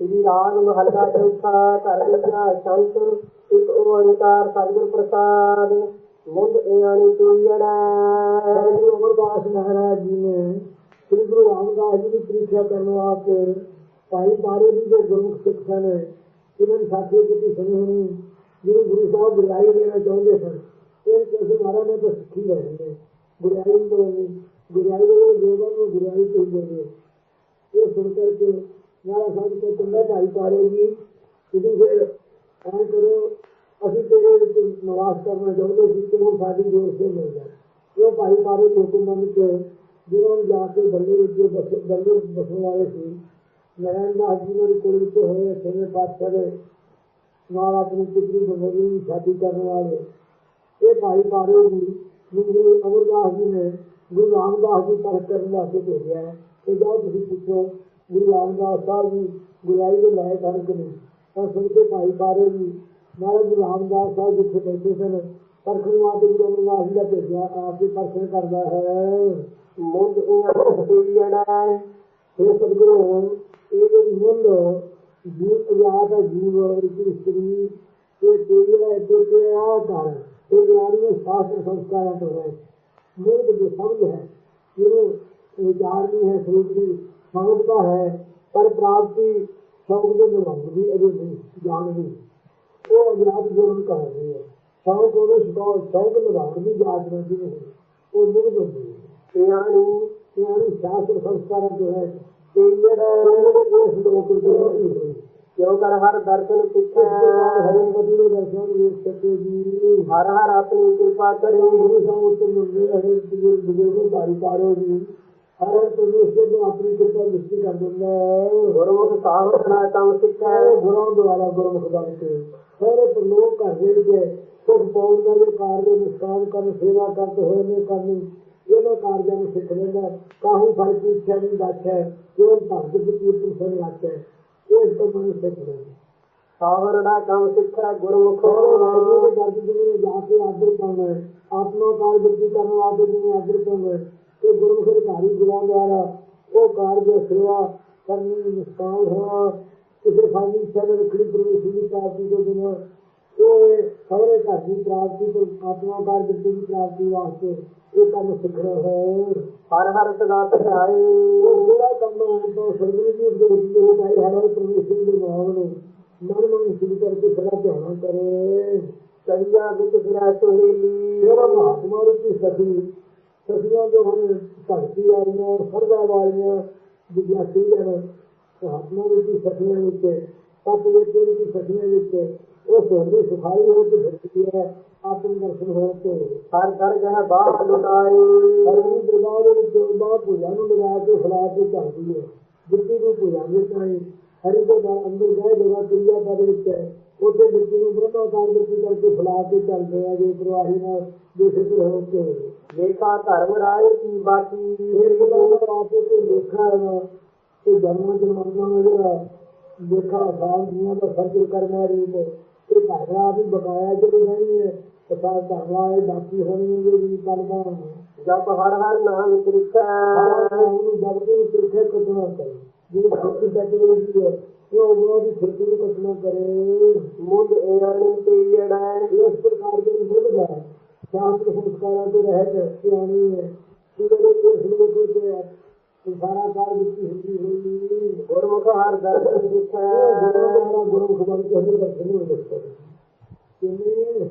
ਸ੍ਰੀ ਰਾਗ ਮਹੱਲਾ ਚੌਥਾ, ਘਰ ਵਿਚਾ ਸ਼ੰਤ, ਇੱਕ ਓੰਕਾਰ, ਸਤਿਗੁਰ ਪ੍ਰਸਾਦ। ਮੁੰਦ ਇਆਣੀ ਤੁਈੜਾ ਸ੍ਰੀ ਅਮਰਦਾਸ ਮਹਾਰਾਜ ਜੀ ਨੇ ਸ੍ਰੀ ਗੁਰੂ ਰਾਮਦਾਸ ਜੀ ਦੀ ਪ੍ਰੀਖਿਆ ਕਰਨ ਵਾਸਤੇ ਭਾਈ ਪਾਰੇ ਜੀ ਦੇ ਗੁਰਮੁਖ ਸਿੱਖ ਸਨ ਇਹਨਾਂ ਦੀ ਸਾਥੀ ਕੀਤੀ ਸੁਣੀ ਹੋਣੀ। ਜਿਹਨੂੰ ਗੁਰੂ ਸਾਹਿਬ ਗੁਰਿਆਈ ਦੇਣਾ ਚਾਹੁੰਦੇ ਸਨ, ਇਹ ਕਿਸੇ ਮਹਾਰਾਜ ਨੇ ਤਾਂ ਸਿੱਖੀ ਲੈਣੀ ਗੁਰਿਆਈ ਤੋਂ ਗੁਰਿਆਈ ਦੇ ਜੋਗਾਂ ਨੂੰ ਗੁਰਿਆਈ ਤੋਂ ਇਹ ਸੁਣ ਕਰਕੇ ਮਹਾਰਾਜ ਸਾਹਿਬ ਤੋਂ ਕਹਿੰਦਾ ਭਾਈ ਪਾਰੇ ਜੀ ਤੁਸੀਂ ਫਿਰ ਐਂ ਕਰੋ, ਅਸੀਂ ਤੇਰੇ ਵਿੱਚ ਨਿਵਾਸ ਕਰਨਾ ਚਾਹੁੰਦੇ ਸੀ ਕਿ ਸਾਡੀ ਜੋਰ ਸੇ ਮਿਲ ਜਾਏ। ਉਹ ਭਾਈ ਪਾਰੇ ਹੁਕਮ ਮੰਨ ਕੇ, ਜਿਹਨਾਂ ਜਾ ਕੇ ਬੱਲੇ ਵਿੱਚ ਬਸ ਬਸਣ ਵਾਲੇ ਸੀ ਨਰੈਣ ਦਾਸ ਜੀ ਦੇ ਕੋਲ ਵਿੱਚ ਹੋਏ ਛੇਵੇਂ ਪਾਤਸ਼ਾਹ ਦੇ ਨਾਲ ਆਪਣੀ ਪੁੱਤਰੀ ਬਨੋਰੀ ਦੀ ਸ਼ਾਦੀ ਕਰਨ ਵਾਲੇ। ਇਹ ਭਾਈ ਪਾਰੇ ਜੀ ਗੁਰੂ ਅਮਰਦਾਸ ਜੀ ਨੇ ਗੁਰੂ ਰਾਮਦਾਸ ਜੀ ਪਰ ਕਰਨ ਵਾਸਤੇ ਭੇਜਿਆ ਹੈ। ਕਿ ਜਾਓ ਤੁਸੀਂ ਪੁੱਛੋ ਗੁਰੂ ਰਾਮਦਾਸ ਸਾਹਿਬ ਜੀ ਗੁਰਾਈ ਦੇ ਲਾਇਕ ਹਨ ਕਿ ਨਹੀਂ? ਤਾਂ ਸੁਣ ਕੇ ਭਾਈ ਪਾਰੇ ਜੀ ਮਹਾਰਾਜ ਗੁਰੂ ਰਾਮਦਾਸ ਸਾਹਿਬ ਜਿੱਥੇ ਬੈਠੇ ਸਨ। ਪਰਖਣ ਵਾਸਤੇ ਗੁਰੂ ਅਮਰਦਾਸ ਜੀ ਦਾ ਭੇਜਿਆ ਆਪ ਹੀ ਪਰਖਣ ਕਰਦਾ ਹੈ। ਤੁਈੜਾ ਇਹ ਸਤਿਗੁਰੂ ਇਹ ਜਿਹੜੀ ਮੁੱਲ ਜੀਵ ਅਜਾਤ ਹੈ ਜੀਵ ਰਿਸ਼ੀ ਇਸਤਰੀ ਇਹ ਤੇਰੀ ਹੈ ਤੇ ਤੇ ਆ ਕਰ ਇਹ ਗਿਆਨੀ ਦੇ ਸ਼ਾਸਤਰ ਸੰਸਕਾਰਾਂ ਤੋਂ ਹੈ। ਮੁੱਲ ਜੋ ਸਮਝ ਹੈ ਇਹਨੂੰ ਵਿਚਾਰ ਨਹੀਂ ਹੈ ਸਰੂਪ ਦੀ ਸਮਝਦਾ ਹੈ ਪਰ ਪ੍ਰਾਪਤੀ ਸ਼ੌਕ ਦੇ ਨਿਭਾਉਣ ਦੀ ਅਜੇ ਨਹੀਂ ਜਾਣ ਨਹੀਂ। ਉਹ ਅਜਨਾਤ ਜੁਰਮ ਕਰ ਰਹੀ ਹੈ। ਸ਼ੌਕ ਉਹਨੂੰ ਸ਼ੌਕ ਸ਼ੌਕ ਨਿਭਾਉਣ ਦੀ ਜਾਂਚ ਨਹੀਂ ਹੈ ਉਹ ਮੁਕਤ ਹੁੰਦੀ ਹੈ। ਇਆਣੀ ਯਾਨੀ ਸ਼ਾਸਤਰ ਸੰਸਕਾਰਾਂ ਜੋ ਹੈ ਤੇਰਾ ਇਸ ਲੋਕ ਦੇ ਹੋਈ ਕਿਉ ਕਰ ਹਰ ਦਰਸ਼ਨ ਹਰੇ ਸਿੱਖੈ ਬਦਲੇ ਦਰਸ਼ਨ ਵੇਖ ਸਕੇ ਜੀ। ਹਰ ਹਰ ਆਪਣੀ ਕਿਰਪਾ ਕਰੇ। ਗੁਰੂ ਉੱਤੇ ਮੰਗੇ ਹਰੇ ਬਜ਼ੁਰਗ ਬਜ਼ੁਰਗ ਭਾਈ ਪਾਰੋ ਜੀ। ਹਰੇ ਪਰਮੇਸ਼ਰ ਨੂੰ ਆਪਣੀ ਕਿਰਪਾ ਨਿਸ਼ਚਿਤ ਕਰ ਦਿੰਦਾ ਹੈ। ਗੁਰਮੁਖ ਸਾਹਮਣਾ ਕੰਮ ਸਿੱਖੈ ਸਾਰੇ ਗੁਰਾਂ ਦੁਆਰਾ ਗੁਰਮੁਖ ਬਣ ਕੇ ਸਾਰੇ ਪ੍ਰਲੋਕ ਘਰ ਵਿੱਚ ਸੁਖ ਪਾਉਣ ਦਾ ਜੋ ਕਾਰਜ ਨਿਸ਼ਕਾਮ ਕਰਨ ਸੇਵਾ ਕਰਦੇ ਹੋਏ ਨੇ ਕਰਨੀ ਇਹਨਾਂ ਕਾਰਜਾਂ ਨੂੰ ਸਿੱਖ ਲੈਂਦਾ ਕਾਹੂ ਫਲ ਕੀ ਇੱਛਾ ਨਹੀਂ ਰੱਖਿਆ ਕਿਉਂ ਭਗਤ ਦੀ ਕੀਰਤਨ ਸੁਣ ਰੱਖਿਆ ਇਸ ਤੋਂ ਮਨ ਸਿੱਖ ਲੈਂਦਾ ਸਾਵਰਣਾ ਕੰਮ ਸਿੱਖੈ ਗੁਰਮੁਖ ਵਾਹਿਗੁਰੂ ਦੇ ਦਰਦ ਜਿਵੇਂ ਜਾ ਕੇ ਆਦਰ ਕਰਨਾ ਹੈ। ਆਤਮਾ ਕਾਰਜ ਕਰਨ ਵਾਸਤੇ ਜਿਵੇਂ ਆਦਰ ਕਰਨਾ ਹੈ। ਤੇ ਗੁਰਮੁਖ ਅਧਿਕਾਰੀ ਦੁਆਰਾ ਉਹ ਕਾਰਜ ਸੇਵਾ ਕਰਨੀ ਨਿਸ਼ਕਾਮ ਹੋਣਾ ਕਿਸੇ ਇੱਛਾ ਦੇ ਰੱਖਣੀ ਪਰਮੇਸ਼ਰ ਦੀ ਪ੍ਰਾਪਤੀ ਤੋਂ ਬਿਨਾਂ ਉਹ ਸਾਰੇ ਘਰ ਦੀ ਪ੍ਰਾਪਤੀ ਤੋਂ ਆਤਮਾ ਕਾਰਜ ਦੀ ਪ੍ਰਾਪਤੀ ਵਾਸਤੇ ਇਹ ਕੰਮ ਸਿੱਖਣਾ ਹੈ। ਹਰ ਹਰ ਸਦਾ ਧਿਆਏ ਉਹ ਜਿਹੜਾ ਕੰਮ ਹੈ ਤਾਂ ਸਰਗੁਰੂ ਜੀ ਦੇ ਵਿੱਚ ਇਹ ਭਾਈ ਹਮਾਰੇ ਪਰਮੇਸ਼ਰ ਦੇ ਨਾਮ ਨੂੰ ਮਨ ਮਨ ਸ਼ੁਰੂ ਕਰਕੇ ਸਦਾ ਧਿਆਨ ਕਰੇ। ਕਰਿਆ ਵਿੱਚ ਫਿਰੈ ਸੁਹੇਲੀ ਮੇਰਾ ਮਹਾਤਮਾ ਰੂਪੀ ਸਖੀ ਸਖੀਆਂ ਜੋ ਹਨ ਭਗਤੀ ਵਾਲੀਆਂ ਸਰਦਾ ਵਾਲੀਆਂ ਵਿਦਿਆਰਥੀ ਹਨ ਮਹਾਤਮਾ ਰੂਪੀ ਸਖੀਆਂ ਵਿੱਚ ਤਤ ਵਿੱਚ ਰੂਪੀ ਸਖੀਆਂ ਵਿੱਚ ਉਹ ਸੋਹਣੀ ਸੁਖਾਈ ਹੋ ਕੇ ਫਿਰਦੀ ਹੈ ਆਤਮ ਦਰਸ਼ਨ ਹੋਣ ਤੇ ਹਰ ਦਰ ਜਹ ਬਾਹ ਲੁਟਾਈ ਹਰਮੀ ਦਰਬਾਰ ਦੇ ਵਿੱਚ ਬਾਹ ਪੂਜਾ ਨੂੰ ਲਗਾ ਕੇ ਫਲਾ ਕੇ ਚੱਲਦੀ ਹੈ। ਜਿੱਤੀ ਨੂੰ ਪੂਜਾ ਦੇ ਚਾਹੀ ਹਰੀ ਦੇ ਨਾਲ ਅੰਦਰ ਗਏ ਜਗ੍ਹਾ ਕਿਰਿਆ ਪਦ ਵਿੱਚ ਹੈ। ਉੱਥੇ ਜਿੱਤੀ ਨੂੰ ਬ੍ਰਹਮਾ ਕਾਰਜ ਕਰਕੇ ਫਲਾ ਕੇ ਚੱਲਦੇ ਆ ਜੇ ਪ੍ਰਵਾਹੀ ਨਾਲ ਜੇ ਸਿੱਧ ਹੋ ਕੇ ਦੇਖਾ ਧਰਮ ਰਾਏ ਕੀ ਬਾਕੀ। ਫਿਰ ਦਾ ਆਪੇ ਕੋਈ ਲੇਖਾ ਤੇ ਜਨਮਾਂ ਜਨਮਾਂ ਦਾ ਜਿਹੜਾ ਲੇਖਾ ਸਾਲ ਦੁਨੀਆ ਦਾ ਸਰਕਲ ਕਰਨਾ ਰੂਪ। ਤੇ ਘਰ ਦਾ ਵੀ ਬਕਾਇਆ ਜਿਹੜੀ ਰਹਿਣੀ ਹੈ ਤੇ ਸਾਲ ਧਰਮਾ ਇਹ ਬਾਕੀ ਹੋਣੀ ਹੈ ਜਿਹੜੀ ਕਲਮਾਂ ਜਪ ਹਰ ਹਰ ਨਾਮ ਤ੍ਰਿਖੈ। ਉਹਨੂੰ ਜਦ ਕਿ ਸਿਰਖੇ ਕਰੇ ਜਿਹੜੀ ਖੇਤੀ ਤੱਕ ਦੀ ਹੈ ਉਹ ਉਹਨਾਂ ਦੀ ਖੇਤੀ ਨੂੰ ਕੱਟਣਾ ਕਰੇ ਮੁੰਦ ਇਆਣੀ ਤੁਈੜਾ ਇਸ ਪ੍ਰਕਾਰ ਦੇ ਮੁੱਢ ਦਾ ਸ਼ਾਸਤਰ ਸੰਸਕਾਰਾਂ ਤੋਂ ਰਹਿਤ ਸਿਆਣੀ ਹੈ ਕਿ ਜਿਹੜੇ ਇਸ ਲੋਕ ਵਿੱਚ ਸਾਰਾ ਕਾਰ ਵਿੱਚ ਹੁੰਦੀ ਹੋਈ ਗੁਰਮੁਖ ਹਰ ਦਰਸ਼ਨ ਸਿੱਖੈ ਗੁਰੂ ਗੁਰੂ ਖਬਰ ਕੇ ਹਰ ਦਰਸ਼ਨ ਹੋ ਜਾਂਦਾ ਕਿੰਨੀ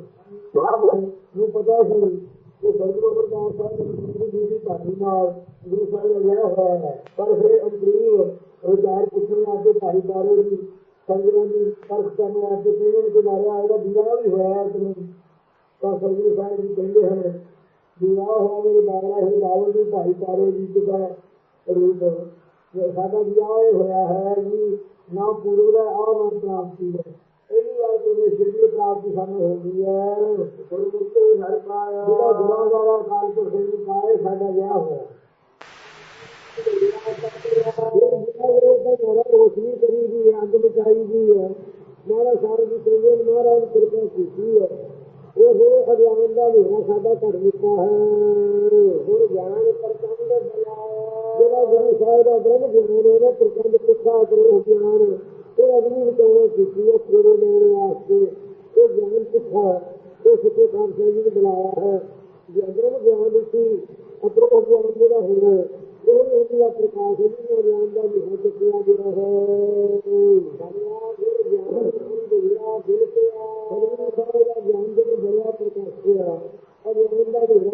ਨੂੰ ਪਤਾ ਸੀ ਕਿ ਸਰਗੁਰੂ ਅਮਰਦਾਸ ਸਾਹਿਬ ਦੀ ਪੁੱਤਰੀ ਨਾਲ ਗੁਰੂ ਸਾਹਿਬ ਦਾ ਵਿਆਹ ਹੋਇਆ ਹੈ। ਪਰ ਫਿਰ ਅੰਤਰੀਵ ਵਿਚਾਰ ਪੁੱਛਣ ਵਾਸਤੇ ਭਾਈ ਦੀ ਸੰਗਰਾਂ ਦੀ ਪਰਖ ਕਰਨ ਵਾਸਤੇ ਕਹਿੰਦੇ ਕਿ ਮਾਰਿਆ ਇਹਦਾ ਵਿਆਹ ਵੀ ਹੋਇਆ ਹੈ ਕਿ ਤਾਂ ਸਰਗੁਰੂ ਸਾਹਿਬ ਜੀ ਕਹਿੰਦੇ ਹਨ, ਵਿਆਹ ਹੋਇਆ ਮੇਰੇ ਬਾਬਲਾ ਹੀ ਬਾਵਲ ਦੀ ਭਾਈ ਦੀ ਕਿਦਾ ਰੂਪ ਸਾਡਾ ਵਿਆਹ ਇਹ ਹੋਇਆ ਹੈ ਜੀ, ਨਾ ਪੂਰਵ ਦਾ ਆ ਨਾ ਪ੍ਰਾਪਤੀ ਹੈ ਇਹਦੀ ਵਾਰ ਤੋਂ ਸਿੱਧੀ ਪ੍ਰਾਪਤੀ ਸਾਨੂੰ ਹੋ। ਗਈ ਹੈ ਗੁਰਮੁਖੀ ਹਰ ਪਾਇਆ ਜਿਹੜਾ ਗੁਰਾਂ ਵਾਲਾ ਕਾਲ ਤੋਂ ਸਿੱਧੀ ਪਾਏ ਸਾਡਾ ਵਿਆਹ ਹੋਇਆ ਰੋਸ਼ਨੀ ਕਰੀ ਦੀ ਹੈ, ਅੱਗ ਬਚਾਈ ਦੀ ਹੈ ਮਾਰਾ ਸਾਰੇ ਦੀ ਕਹਿੰਦੇ ਨੇ ਮਹਾਰਾਜ ਕਿਰਪਾ ਕੀਤੀ ਹੈ ਉਹ ਹੋ ਅਗਿਆਨ ਦਾ ਹਨੇਰਾ ਸਾਡਾ ਘੜ ਦਿੱਤਾ ਹੈ ਹੋਰ ਗਿਆਨ ਪ੍ਰਚੰਡ ਜਿਹੜਾ ਗੁਰੂ ਸਾਹਿਬ ਦਾ ਬ੍ਰਹਮ ਗੁਰੂ ਨਾ ਪ੍ਰਚੰਡ ਪੁੱਛਾ ਕਰੋ ਗਿਆਨ ਉਹ ਅਗਲੀ ਵਿਚਾਰੇ ਕੀਤੀ ਹੈ ਤੇਰੇ ਲੈਣ ਵਾਸਤੇ ਉਹ ਗਿਆਨ ਸਿੱਖਾ ਉਹ ਸਿੱਖੇ ਪਾਤਸ਼ਾਹ ਜੀ ਨੇ ਬਣਾਇਆ ਹੈ। ਜੇ ਅੰਦਰੋਂ ਗਿਆਨ ਦਿੱਤੀ, ਅੰਦਰੋਂ ਗਿਆਨ ਜਿਹੜਾ ਹੁੰਦਾ ਉਹ ਉਹਦਾ ਪ੍ਰਕਾਸ਼ ਉਹਨੂੰ ਗਿਆਨ ਦਾ ਵੀ ਹੋ ਚੁੱਕਿਆ ਜਿਹੜਾ ਹੈ। ਸਾਰਿਆ ਜਿਹੜਾ ਗਿਆਨ ਜਿਹੜਾ ਦਿਲ ਤੇ ਆ ਸਭ ਨੂੰ ਸਾਰਾ ਗਿਆਨ ਜਿਹੜਾ ਬੜਿਆ ਪ੍ਰਕਾਸ਼ ਹੋਇਆ। ਅਬ ਉਹਦਾ ਵੀ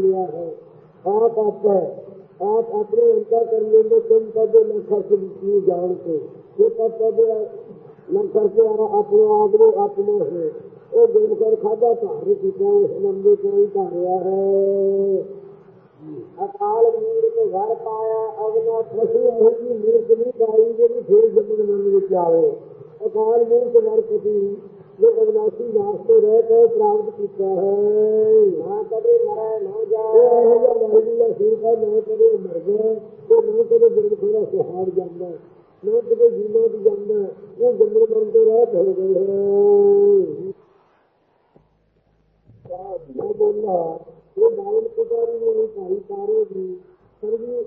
ਲਿਆ ਮੇਟ ਲਿਆ ਹੈ ਆਪ ਆਪੇ ਆਪ ਆਪਣੇ ਅੰਤਰ ਕਰਨੇ ਦੇ ਤੁਮ ਪਦ ਲਖਾ ਨੂੰ ਜਾਣ ਕੇ ਇਹ ਪਦ ਲੰਗ ਕਰਕੇ ਆ ਆਪਣੇ ਆਪ ਨੂੰ ਆਪਣਾ ਹੈ ਉਹ ਗੁਰਮੁਖਾਂ ਖਾਦਾ ਧਾਰ ਕੀਤਾ ਉਸ ਨੰਦੇ ਕੋਈ ਧਾਰਿਆ ਹੈ ਅਕਾਲ ਮੂਰਤ ਘਰ ਪਾਇਆ ਅਗਨਾ ਫਸੀ ਇਹ ਜੀ ਮੂਰਤ ਨਹੀਂ ਪਾਈ ਜਿਹੜੀ ਫੇਰ ਜੰਮਣ ਮਨ ਵਿੱਚ ਆਵੇ ਅਕਾਲ ਮੂਰਤ ਵਰਪਤੀ ਜੋ ਅਗਨਾਸੀ ਨਾਸ ਤੋਂ ਰਹਿ ਕੇ ਪ੍ਰਾਪਤ ਕੀਤਾ ਹੈ। ਨਾ ਕਦੇ ਮਰੇ ਨਾ ਜਾਏ। ਇਹ ਜਿਹਾ ਵਾਹਿਗੁਰੂ ਦਾ ਸਿਰ ਹੈ ਨਾ ਕਦੇ ਮਰ ਗਿਆ ਤੇ ਨਾ ਕਦੇ ਗੁਰਮੁਖਾਂ ਸੁਹਾਰ ਜਾਂਦਾ ਨਾ ਕਦੇ ਜੀਣਾ ਦੀ ਜਾਂਦਾ ਉਹ ਜੰਮਣ ਮਰਨ ਤੋਂ ਰਹਿ ਹੋ ਗਏ ਹੈ। ਮੈਂ ਬੋਲਾ ਇਹ ਬਾਵਨ ਪੁਜਾਰੀ ਨੇ ਭਾਈ ਤਾਰੇ ਦੀ ਸਰਵੀ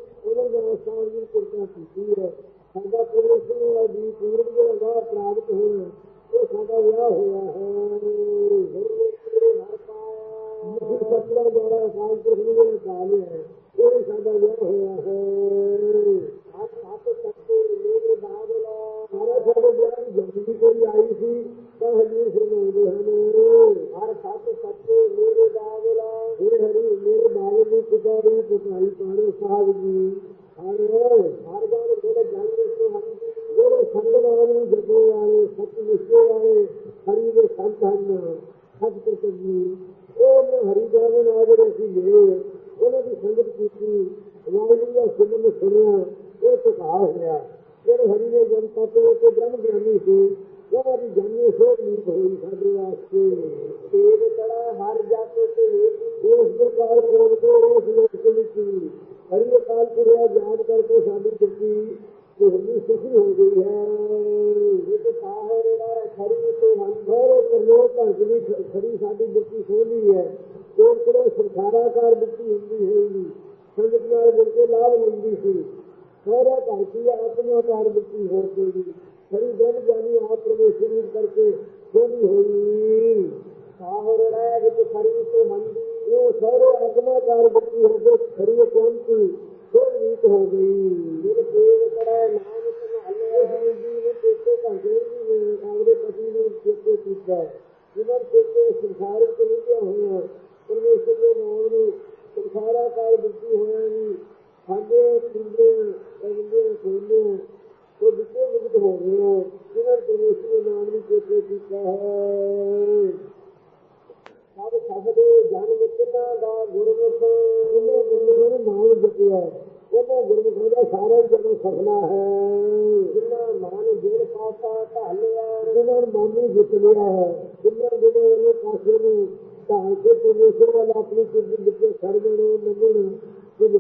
ਵਾਹਿਗੁਰੂ ਦਾ ਸੁਣਿਆ ਇਹ ਸੁਭਾਅ ਹੋਇਆ। ਜਿਹੜੇ ਹਰੀ ਦੇ ਜਨ ਤਤ ਤੇ ਬ੍ਰਹਮ ਗਿਆਨੀ ਸੀ, ਉਹਨਾਂ ਦੀ ਜਾਨੀ ਸੋਚ ਨਹੀਂ ਹੋਈ ਸਾਡੇ ਵਾਸਤੇ। ਤੇਰੇ ਤੜਾ ਹਰ ਜਾਤੇ ਤੇ ਉਸ ਪ੍ਰਕਾਰ ਕੋਲ ਕੋ ਉਸ ਲੋਕ ਵਿੱਚ ਹਰੀ ਅਕਾਲ ਪੁਰਿਆ ਯਾਦ ਕਰਕੇ ਸਾਡੀ ਦਿੱਤੀ ਕਿੰਨੀ ਸੁਖੀ ਹੋ ਗਈ ਹੈ। ਇਹ ਸਾਹਰੇ ਦਾ ਖਰੀ ਤੇ ਹੰਭਰੇ ਕਰਨੋ ਭੰਗ ਖਰੀ ਸਾਡੀ ਦਿੱਤੀ ਸੋਹਣੀ ਹੈ। ਉਹ ਕੋਲੇ ਸੰਸਾਰਾਕਾਰ ਦਿੱਤੀ ਹੁੰਦੀ ਹੋਈ। ਸੰਗਤ ਨਾਲ ਮਿਲ ਕੇ ਲਾਭ ਲੈਂਦੀ ਸੀ। ਸਾਰਾ ਘਰ ਕੀ ਆਤਮਾ ਕਾਰ ਦਿੱਤੀ ਹੋਰ ਕੋਈ ਖਰੀ ਦਿਨ ਜਾਨੀ ਆਪ ਪ੍ਰਵੇਸ਼ ਰੂਪ ਕਰਕੇ ਸੋਹਣੀ ਹੋਈ। ਸਾਹਰ ਰਹਿ ਵਿੱਚ ਖਰੀ ਤੇ ਮੰਦੀ। ਉਹ ਸਾਰੇ ਆਤਮਾ ਆਤਮਾਕਾਰ ਦਿੱਤੀ ਹੋ ਕੇ ਖਰੀ ਕੁੰਤੀ ਸੋਹਣੀ ਹੋ ਗਈ ਮੇਰੇ ਪੇਰ ਕਰੇ ਨਾਮ ਸੰਭਾਲੇ ਹੋਏ ਜੀ ਨੇ ਪੇਟੇ ਘੰਟੇ ਵੀ ਆਪਣੇ ਪਤੀ ਨੂੰ ਚੇਤੇ ਕੀਤਾ ਜਿਨ੍ਹਾਂ ਚੇਤੇ ਸੰਸਾਰ ਵਿੱਚ ਲਿਖਿਆ ਹੋਇਆ ਪਰਮੇਸ਼ਰ ਦੇ ਨਾਮ ਨੂੰ ਸੰਸਾਰਾਕਾਰ ਦਿੱਤੀ ਹੋਇਆ ਜੀ ਸਾਡੇ ਸਿੰਦੇ ਅਗਲੇ ਸੋਨੇ ਉਹ ਵਿਚੇ ਵਿਗਤ ਹੋ ਗਏ ਹੋ ਜਿਨ੍ਹਾਂ ਪਰਮੇਸ਼ਰ ਦੇ ਨਾਮ ਨੂੰ ਚੇਤੇ ਕੀਤਾ ਹੈ ਸਭ ਸਭਦੇ ਜਨਮ ਕਿੰਨਾ ਦਾ ਗੁਰਮੁਖ ਉਹਨੇ ਗੁਰਮੁਖ ਨੂੰ ਨਾਮ ਜਪਿਆ ਉਹਨਾਂ ਗੁਰਮੁਖਾਂ ਦਾ ਸਾਰਾ ਹੀ ਜਨਮ ਸਫਲਾ ਹੈ ਜਿਨ੍ਹਾਂ ਮਨ ਜੇਲ ਪਾਤਾ ਢਾਲਿਆ ਜਿਨ੍ਹਾਂ ਮਨ ਨੂੰ ਜਿੱਤ ਲਿਆ ਹੈ ਜਿਨ੍ਹਾਂ ਜਿਹਨੇ ਉਹਨੇ ਪਾਸੇ ਨੂੰ ਢਾਲ ਕੇ ਪਰਮੇਸ਼ਰ ਵੱਲ ਆਪਣੀ ਚਿੱਤ ਵਿੱਚ ਸਰਗਣ ਨੰਗਣ ਕੁਝ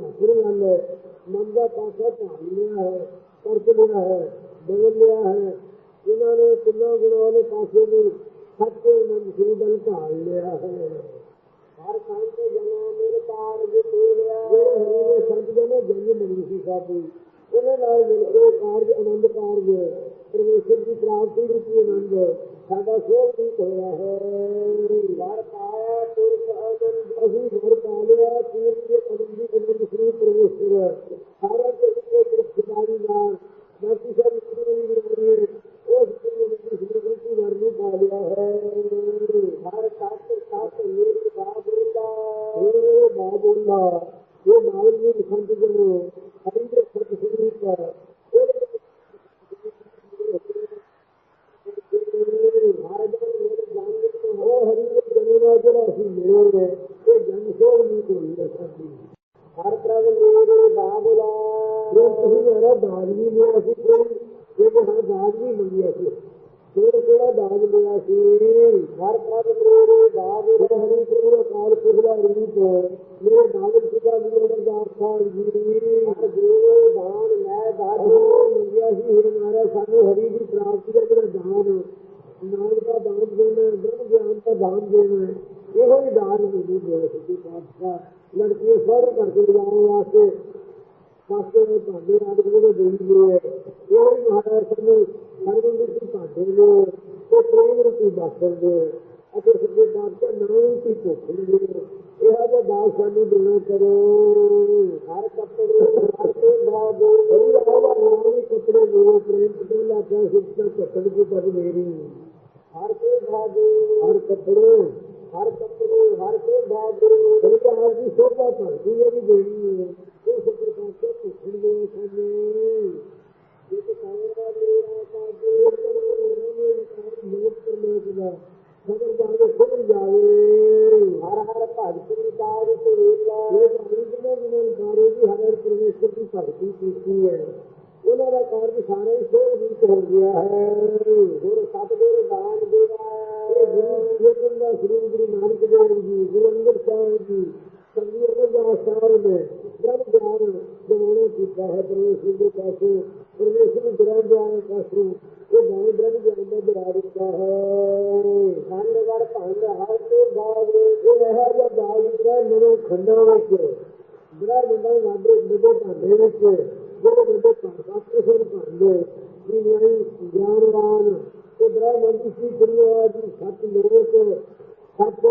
ਹਸਰ ਗੱਲ ਹੈ ਮਨ ਦਾ ਪਾਸਾ ਢਾਲ ਲਿਆ ਹੈ ਕਰਕ ਲਿਆ ਹੈ ਬਦਲ ਲਿਆ ਹੈ ਜਿਨ੍ਹਾਂ ਨੇ ਤਿੰਨਾਂ ਗੁਣਾਂ ਵਾਲੇ ਪਾਸੇ ਨੂੰ ਸੱਚੇ ਮਨ ਨੂੰ ਬਲ ਢਾਲ ਲਿਆ ਹੈ ਹਰ ਸੰਤ ਜਨੋ ਮਿਲ ਪਾਰ ਜੇ ਤੋਲਿਆ ਜਿਹੜੇ ਹਰੀ ਦੇ ਸੰਤ ਜਨੋ ਜੰਗ ਮੰਗੀ ਸੀ ਸਾਡੀ ਉਹਨਾਂ ਨਾਲ ਮਿਲ ਕੇ ਸਾਡਾ ਸੋਭ ਠੀਕ ਹੋਇਆ ਹੈ ਵਰ ਪਾਇਆ ਪੁਰਖ ਆਨੰਦ ਅਸੀਂ ਵਰ ਪਾ ਤੀਰ ਦੇ ਅਨੰਦੀ ਅਨੰਦ ਸ੍ਰੀ ਪਰਮੇਸ਼ਰ ਸਾਰਾ ਕੁਝ ਦੇ ਪੁਰਖਾਰੀ ਨਾਲ ਬਾਕੀ ਸਭ ਇਤਨੀ ਵੀ ਬਣਾਈ ਉਸ ਨੂੰ ਦੀ ਸ੍ਰੀ ਗੁਰੂ ਵਰ ਨੂੰ ਪਾ ਲਿਆ ਹੈ ਹਰ ਸੱਤ ਸੱਤ ਮੇਰੇ ਬਾਬੁਲਾ ਇਹ ਬਾਬੁਲਾ ਇਹ ਬਾਬੁਲ ਨੂੰ ਸੰਤ ਜਨੋ ਪਾਸੇ ਦੇ ਭਾਂਡੇ ਆਦਿ ਦੇ ਦੇਈ ਹੋਏ ਇਹੋ ਹੀ ਮਹਾਰਾਜ ਸਾਨੂੰ ਸਰਵਨ ਦੀ ਭਾਂਡੇ ਨੇ ਤੇ ਪ੍ਰੇਮ ਰੂਪੀ ਬਾਸਣ ਦੇ ਅਤੇ ਸੱਚੇ ਪਾਤਸ਼ਾਹ ਨਾਮ ਰੂਪੀ ਭੁੱਖ ਦੇ ਇਹੋ ਜਿਹਾ ਦਾਨ ਸਾਨੂੰ ਦੇਣਾ ਕਰੋ ਹਰ ਕੱਪੜੇ ਹਰ ਤੇ ਬਾਬੂ ਹਰੀ ਆਵਾ ਨਾਮ ਕੱਪੜੇ ਮੇਰੇ ਪ੍ਰੇਮ ਪਟੇਲਾ ਕਾ ਸਿੱਖਾ ਚੱਕਣ ਦੀ। ਪਦ ਮੇਰੀ ਹਰ ਤੇ ਬਾਬੂ ਹਰ ਕੱਪੜੇ ਹਰ ਕੱਪੜੇ ਹਰ ਤੇ ਬਾਬੂ ਸਰਕਾਰ ਦੀ ਸ਼ੋਭਾ ਭਰਦੀ ਹੈ ਵੀ ਦੇਣੀ ਹੈ। ਉਹ ਸਰਕਾਰ ਕੇ ਪੁੱਛਣ ਦੇ ਸਾਨੂੰ ਜੇ ਤੇ ਕਾਇਰਾ ਮੇਰਾ ਕਾਜੇ ਮਨੁੱਖ ਪਰਮੇਸ਼ਰ ਦਾ ਸਬਰ ਜਾਵੇ ਖੁੱਲ ਜਾਵੇ। ਹਰ ਹਰ ਭਗਤੀ ਕਾਜ ਤੇ ਵੇਲਾ ਇਹ ਭਾਈ ਜਿਹਨਾਂ ਜਿਹਨਾਂ ਨੇ ਦੀ ਹਰ ਪਰਮੇਸ਼ਰ ਦੀ ਭਗਤੀ ਕੀਤੀ ਹੈ। ਉਹਨਾਂ ਦਾ ਕਾਰਜ ਸਾਰੇ ਹੀ ਸੋਹ ਵਿੱਚ ਹੋ ਗਿਆ ਹੈ ਗੁਰ ਸਤਿਗੁਰ, ਦਾਨ ਦੇਵਾ ਗੁਰੂ ਚੇਤਨ ਦਾ ਸ੍ਰੀ ਗੁਰੂ ਨਾਨਕ ਦੇਵ ਜੀ, ਗੁਰੂ ਅੰਗਦ ਸਾਹਿਬ ਜੀ ਸੰਗੀ ਅਮਰਦਾਸ ਸਾਹਿਬ ਨੇ ਬ੍ਰਹਮ ਗਿਆਨ ਦਿਵਾਉਣਾ ਕੀਤਾ ਹੈ ਪਰਮੇਸ਼ਰ ਦੇ ਪਾਸੇ। ਪਰਮੇਸ਼ਰ ਨੂੰ ਬ੍ਰਹਮ ਗਿਆਨ ਪਾਸੋਂ। ਇਹ ਬਾਣੀ ਬ੍ਰਹਮ ਗਿਆਨ ਦਾ ਬਰਾ ਦਿੱਤਾ ਹੈ। ਖੰਡ ਵਰ ਭੰਗ ਹਰ ਤੇ ਬਾਬੂ ਇਹ ਹੈ ਜੋ ਬਾਣੀ ਦਾ ਮਨੋ ਖੰਡਾਂ ਵਿੱਚ। ਬੜਾ ਬੰਦਾ ਵਾਧੇ ਵੱਡੇ ਭਾਂਡੇ ਵਿੱਚ। ਜਿਹੜੇ ਵੱਡੇ ਭਾਂਡੇ ਸਨ ਭਾਂਡੇ ਜੀ ਗਿਆਨਵਾਨ ਤੇ ਬ੍ਰਹਮ ਸੀ ਦੁਨੀਆ ਦੀ ਸੱਤ ਲੋਕ ਸੱਤ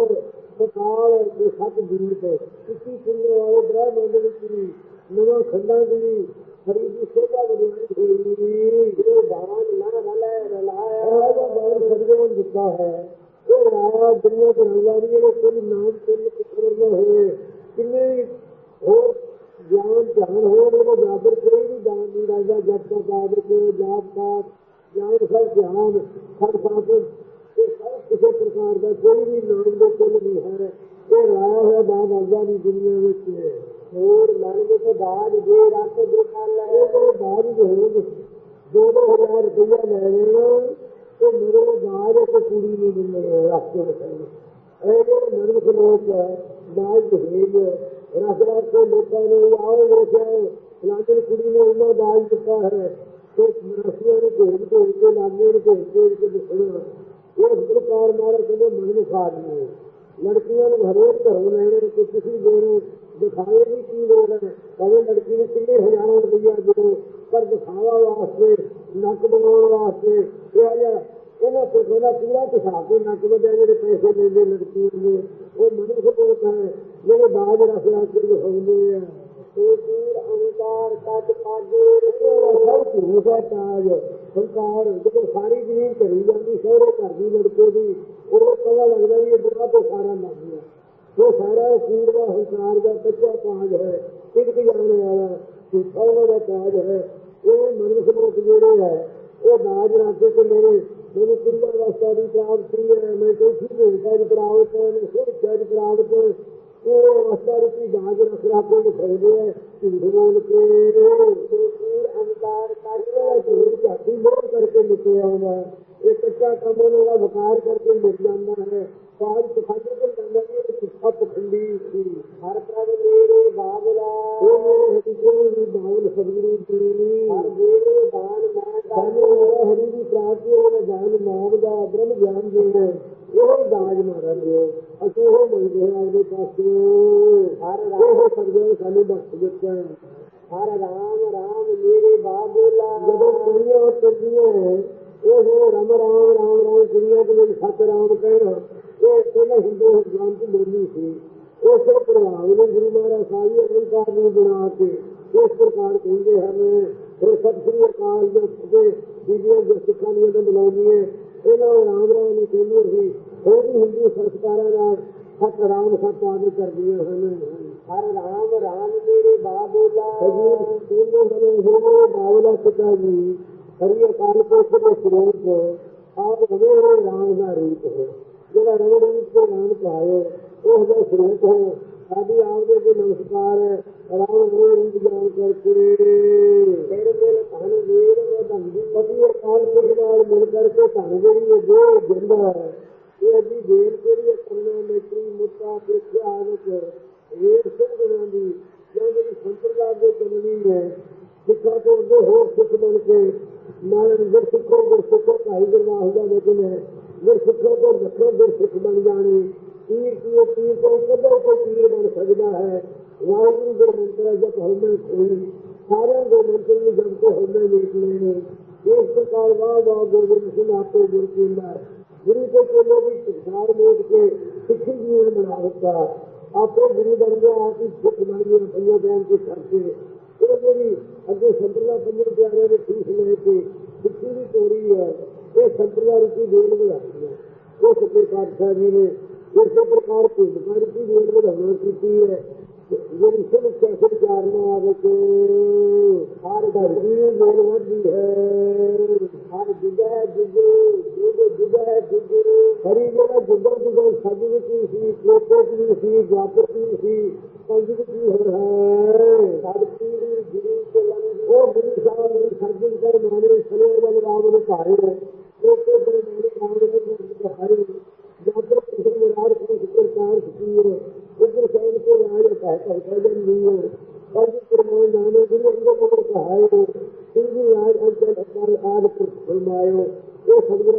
ਸਕਾਲ ਤੇ ਸੱਤ ਦੀਪ ਇਸੀ ਦੁਨੀਆ ਵਾਲੇ ਬ੍ਰਹਮ ਦੇ ਵਿੱਚ ਵੀ ਨਵਾਂ ਖੰਡਾਂ ਦੀ ਹਰੀ ਦੀ ਸੇਵਾ ਵਧਾਈ ਹੋਈ ਜੋ ਦਾਨ ਨਾ ਰਲੇ ਰਲਾਇਆ ਇਹ ਜੋ ਸਤਿਗੁਰੂ ਨੇ ਦਿੱਤਾ ਹੈ ਉਹ ਰਾਇਆ ਦੁਨੀਆ ਤੇ ਰੰਗਾਂ ਦੀ ਜਿਹੜੇ ਕੁੱਲ ਨਾਮ ਕੁੱਲ ਕਿਸਰ ਹੋਏ ਕਿੰਨੇ ਹੋਰ ਗਿਆਨ ਧਿਆਨ ਹੋਏ ਉਹ ਜਾਬਰ ਕੋਈ ਵੀ ਦਾਨ ਨਹੀਂ ਰਾਜਾ ਜਪ ਦਾ ਬਾਦ ਕੋ ਜਾਪ ਦਾ ਗਿਆਨ ਸਭ ਧਿਆਨ, ਸਭ ਸਾਥ ਇਹ ਸਭ ਕਿਸੇ ਪ੍ਰਕਾਰ ਦਾ ਕੋਈ ਵੀ ਨਾਮ ਦੇ ਕੁੱਲ ਨਹੀਂ ਹੈ। ਇਹ ਰਾਇਆ ਹੋਇਆ ਬਾਦ ਆਜ਼ਾ ਦੀ ਦੁਨੀਆ ਵਿੱਚ ਹੋਰ ਮਨ ਵਿੱਚ ਦਾਜ ਦੇ ਰੱਖ ਦੇਖਾ ਲੈ ਇਹ ਜਿਹੜੇ ਬਾਦ ਦੇ ਹੋਏ ਦੋ ਦੋ ਹਜ਼ਾਰ ਰੁਪਇਆ ਲੈ ਲੈਣਾ। ਉਹ ਮੇਰੇ ਦਾਜ ਇੱਕ ਕੁੜੀ ਨੂੰ ਦਿੰਦੇ ਰਸਤੇ ਵਿੱਚ ਇਹ ਜਿਹੜੇ ਮਨੁੱਖ ਲੋਕ ਦਾਜ ਦਹੇਜ ਰਸ ਰਸ ਕੇ ਲੋਕਾਂ ਨੂੰ ਆਓ ਵੇਖਿਆ ਫਲਾਣੇ ਕੁੜੀ ਨੇ ਉਹਨਾਂ ਦਾਜ ਦਿੱਤਾ ਹੈ ਤੇ ਰਸੀਆਂ ਨੂੰ ਭੇਜ ਭੇਜ ਕੇ ਲਾਗੇ ਨੂੰ ਭੇਜ ਭੇਜ ਕੇ ਦੱਸਣਾ ਇਹ ਪ੍ਰਕਾਰ ਮਾਰ ਕਹਿੰਦੇ ਮਨ ਨੂੰ ਖਾ ਲਈਏ ਲੜਕੀਆਂ ਨੂੰ ਹਰੇਕ ਘਰੋਂ ਲੈਣੇ ਕਿ ਤੁਸੀਂ ਦੇਣੇ ਦਿਖਾਵੇ ਵੀ ਕੀ ਲੋੜ ਹੈ ਭਾਵੇਂ ਲੜਕੀ ਨੂੰ ਕਿੰਨੇ ਹਜ਼ਾਰਾਂ ਰੁਪਈਆ ਦਿਓ ਪਰ ਦਿਖਾਵਾ ਵਾਸਤੇ ਨੱਕ ਬਣਾਉਣ ਵਾਸਤੇ ਇਹ ਜਿਹਾ ਉਹਨਾਂ ਤੋਂ ਉਹਨਾਂ ਪੂਰਾ ਪਿਛਾ ਕੇ ਨੱਕ ਵੱਡਿਆ ਜਿਹੜੇ ਪੈਸੇ ਲੈਂਦੇ ਲੜਕੀ ਦੇ ਉਹ ਮਨੁੱਖ ਲੋਕ ਹੈ, ਜਿਹੜੇ ਬਾਜ ਰਸਿਆ ਕੇ ਦਿਖਾਉਂਦੇ ਆ। ਤੇ ਪੂਰ ਅਹੰਕਾਰ ਕੱਟ ਪਾਜੇ ਸਭ ਝੂਠ ਹੈ ਤਾਜ। ਸੰਕਾਰ ਜਦੋਂ ਸਾਰੀ ਜ਼ਮੀਨ ਘਰੀ ਜਾਂਦੀ ਸਹੁਰੇ ਘਰ ਦੀ ਲੜਕੇ ਦੀ, ਉਹ ਪਤਾ ਲੱਗਦਾ ਵੀ ਇਹ ਬੁਰਾ ਤੋਂ ਸਾਰਾ ਮਰ ਗਿਆ। ਉਹ ਸਾਰਾ ਕੂੜ ਦਾ ਹੰਕਾਰ ਦਾ ਕੱਚਾ ਤਾਜ ਹੈ, ਇੱਕ ਜਾਣ ਵਾਲਾ ਝੂਠਾ ਦਾ ਤਾਜ ਹੈ। ਇਹ ਮਨੁੱਖ ਲੋਕ ਜਿਹੜੇ ਹੈ, ਉਹ ਦਾਜ ਰੱਖ ਕੇ ਮੇਰੇ ਮੈਨੂੰ ਕੁੜੀਆਂ ਵਾਸਤਾ ਦੀ ਪ੍ਰਾਪਤੀ ਹੈ ਮੈਂ ਕੋਈ ਭੂਮਿਕਾ ਦੀ ਪ੍ਰਾਪਤ ਹੈ ਮੈਂ ਸੁਰੱਖਿਆ ਦੀ ਪ੍ਰਾਪਤ ਹੈ ਉਹ ਅਵਸਥਾ ਰੂਪੀ ਦਾਜ ਰੱਖ ਰੱਖ ਕੇ ਦਿਖਾਉਂਦੇ ਆ, ਝੂਠ ਬੋਲ ਕੇ। ਤੇ ਪੂਰ ਅਹੰਕਾਰ ਕੱਟ ਝਾਤੀ ਮੋਹ ਕਰਕੇ ਨਿਕਲਿਆ ਆਉਂਦਾ। ਇਹ ਕੱਚਾ ਕੰਮ ਉਹਨਾਂ ਦਾ ਵਕਾਰ ਕਰਕੇ ਮਿਲ ਜਾਂਦਾ ਹੈ। ਬਾਅਦ ਪਖੰਡ ਤੋਂ ਜਾਂਦਾ ਵੀ ਇਹ ਸਿੱਖਾ ਪਖੰਡੀ ਸੀ। ਹਰ ਪ੍ਰਭ ਮੇਰੇ ਬਾਬਲਾ ਉਹ ਮੇਰੇ ਹਰੀਜਨ ਦੀ ਬਾਉਲ ਸਤਿਗੁਰੂ ਜੀ ਹਰ ਦੇਵੇ ਦਾਨ ਮੈਂ ਮੇਰਾ ਹਰੀ ਦੀ ਪ੍ਰਾਪਤੀ ਹੋਵੇ ਦਾਨ ਨਾਮ ਦਾ ਬ੍ਰਹਮ ਗਿਆਨ ਦੇਣਾ ਇਹੋ ਦਾਜ ਮਾਰਨ ਦਿਓ ਅਸੀਂ ਉਹ ਮੰਗਦੇ ਹਾਂ ਆਪਦੇ ਪਾਸੇ। ਹਰ ਉਹ ਰਾਮ ਸਰਜਣ ਸਾਨੂੰ ਬਖਸ਼ ਦਿੱਤਾ। ਹਰ ਰਾਮ ਰਾਮ ਮੇਰੇ ਬਾਬਲਾ ਜਦੋਂ ਕੁੜੀਆਂ ਕਰਦੀਆਂ ਉਹ ਰਾਮ ਰਾਮ ਰਾਮ ਰਾਮ ਕੁੜੀਆਂ ਦੇ ਵਿੱਚ ਸਤ ਰਾਮ ਕਹਿਣਾ। ਇਹ ਪਹਿਲਾਂ ਹਿੰਦੂ ਇਸਲਾਮ ਦੀ ਬੋਲੀ ਸੀ। ਉਸੇ ਪ੍ਰਭਾਵ ਨੂੰ ਗੁਰੂ ਮਹਾਰਾਜ ਸਾਹਿਬ ਅਲੰਕਾਰ ਨੂੰ ਬਣਾ ਕੇ ਇਸ ਪ੍ਰਕਾਰ ਕਹਿੰਦੇ ਹਨ, ਫਿਰ ਸਤਿ ਸ੍ਰੀ ਅਕਾਲ ਦੇ ਸਦੇ ਬੀਬੀਆਂ ਜੋ ਸਿੱਖਾਂ ਦੀਆਂ ਤਾਂ ਬੁਲਾਉਂਦੀਆਂ, ਇਹਨਾਂ ਨੂੰ ਰਾਮ ਰਾਮ ਨਹੀਂ ਕਹਿੰਦੀਆਂ ਸੀ। ਉਹ ਵੀ ਹਿੰਦੂ ਸੰਸਕਾਰਾਂ ਨਾਲ ਸਤ ਰਾਮ ਸਤ ਆਦਿ ਕਰਦੀਆਂ ਹਨ। ਹਰ ਰਾਮ ਰਾਮ ਮੇਰੇ ਬਾਬਲਾ, ਹਜੂਰ ਕਹਿੰਦੇ ਹਨ ਹੋਵੇ ਬਾਵਲਾ ਪਿਤਾ ਜੀ ਹਰੀ ਅਕਾਲ ਪੁਰਖ ਦੇ ਸਰੂਪ, ਆਪ ਰਵੇ ਰਾਮ ਦਾ ਰੂਪ ਹੈ। ਜਿਹੜਾ ਰਵੇ ਰੂਪ ਦੇ ਨਾਮ ਪਾਏ ਉਹ ਦਾ ਸਰੂਪ ਹੈ। ਸਾਡੀ ਆਪ ਦੇ ਅੱਗੇ ਨਮਸਕਾਰ ਹੈ। ਰਾਮ ਰੋਹ ਰੂਪ ਜਾਣ ਕਰਕੇ। ਫਿਰ ਮਿਲ ਧਨ ਵੀਰ ਵਧਨ ਦੀ ਪਤੀ ਅਕਾਲ ਪੁਰਖ ਨਾਲ ਮਿਲ ਕਰਕੇ ਧਨ ਜਿਹੜੀ ਇਹ ਜੋ ਜਿੰਦ ਹੈ ਇਹ ਅੱਜੀ ਦੇਰ ਜਿਹੜੀ ਕਰਨਾ ਮੇਤਰੀ ਮੁੱਤਾ ਪ੍ਰਿਖਿਆ ਆਨਕ ਇਹ ਸਭ ਗੁਣਾਂ ਦੀ ਜੋ ਜਿਹੜੀ ਸੰਪਰਦਾ ਦੇ ਚੱਲਣੀ ਹੈ ਸਿੱਖਾਂ ਤੋਂ ਹੋਰ ਸਿੱਖ ਬਣ ਕੇ ਨਾਲ ਗੁਰ ਸਿੱਖੋ ਗੁਰ ਸਿੱਖੋ ਭਾਈ ਗੁਰਵਾਹ ਦਾ ਵਚਨ ਹੈ। ਗੁਰ ਸਿੱਖੋ ਤੋਂ ਰੱਖੋ ਗੁਰ ਬਣ ਜਾਣੇ। ਪੀਰ ਕੀ ਪੀਰ ਤੋਂ ਕਦੋਂ ਕੋਈ ਪੀਰ ਬਣ ਸਕਦਾ ਹੈ? ਵਾਹਿਗੁਰੂ ਗੁਰ ਮੰਤਰ ਜਪ ਹਉਮੈ ਕੋਈ ਸਾਰਿਆਂ ਦੇ ਨੂੰ ਜਪ ਕੇ ਹਉਮੈ ਨਿਕਲੇ ਨੇ। ਇਸ ਪ੍ਰਕਾਰ ਵਾਹ ਵਾਹ ਗੋਬਿੰਦ ਸਿੰਘ ਆਪੇ ਗੁਰ ਕੀਲਾ ਗੁਰੂ ਕੋ ਕੋਲੋਂ ਵੀ ਸਿਖਾਰ ਮੋਦ ਕੇ ਸਿੱਖੀ ਜੀਵਨ ਬਣਾ ਦਿੱਤਾ। ਆਪੇ ਗੁਰੂ ਬਣ ਗਿਆ, ਆਪ ਸਿੱਖ ਬਣ ਗਿਆ ਪਈਆਂ ਬੈਨ ਕੇ। ਕਰਕੇ ਇਹ ਜਿਹੜੀ ਅੱਗੇ ਸੰਪਰਦਾ ਪੰਜੇ ਪਿਆਰਿਆਂ ਦੇ ਫੀਸ ਲੈ ਕੇ ਸਿੱਖੀ ਦੀ ਤੋੜੀ ਹੈ ਇਹ ਸੰਪਰਦਾ ਰੂਪੀ ਦੇਣ ਵਧਾਈ ਹੈ। ਉਹ ਸੱਚੇ ਪਾਤਸ਼ਾਹ ਜੀ ਨੇ ਇਸੇ ਪ੍ਰਕਾਰ ਭੂਮਿਕਾ ਰੂਪੀ ਦੇਣ ਵਧਾਉਣਾ ਕੀਤੀ ਹੈ। ਜਿਹੜੀ ਸਭ ਕੈਸੇ ਚਾਰਨਾ ਆਵੇ ਹਰ ਧਰਤੀ ਨੂੰ ਦੇਣ ਵਧੀ ਹੈ। ਹਰ ਜੁਗਾ ਜੁਗੇ ਜੁਗੇ ਜੁਗਾ ਜੁਗੇ, ਹਰੀ ਜਿਹੜਾ ਜੁਗਾ ਜੁਗਾ ਸੱਜ ਵਿੱਚ ਸੀ ਕੋਕੋ ਵੀ ਸੀ ਦੁਆਪਰ ਵੀ ਸੀ, ਪੰਜ ਵਿੱਚ ਵੀ ਹੈ। ਸਭ ਪੀੜੀ ਗੁਰੂ ਉਹ ਗੁਰੂ ਸਾਹਿਬ ਦੀ ਸਰਜਨ ਕਰ ਮਾਨੇ ਸਲੇ ਰਾਮ ਨੂੰ ਭਾਰੇ ਕੋਕੋ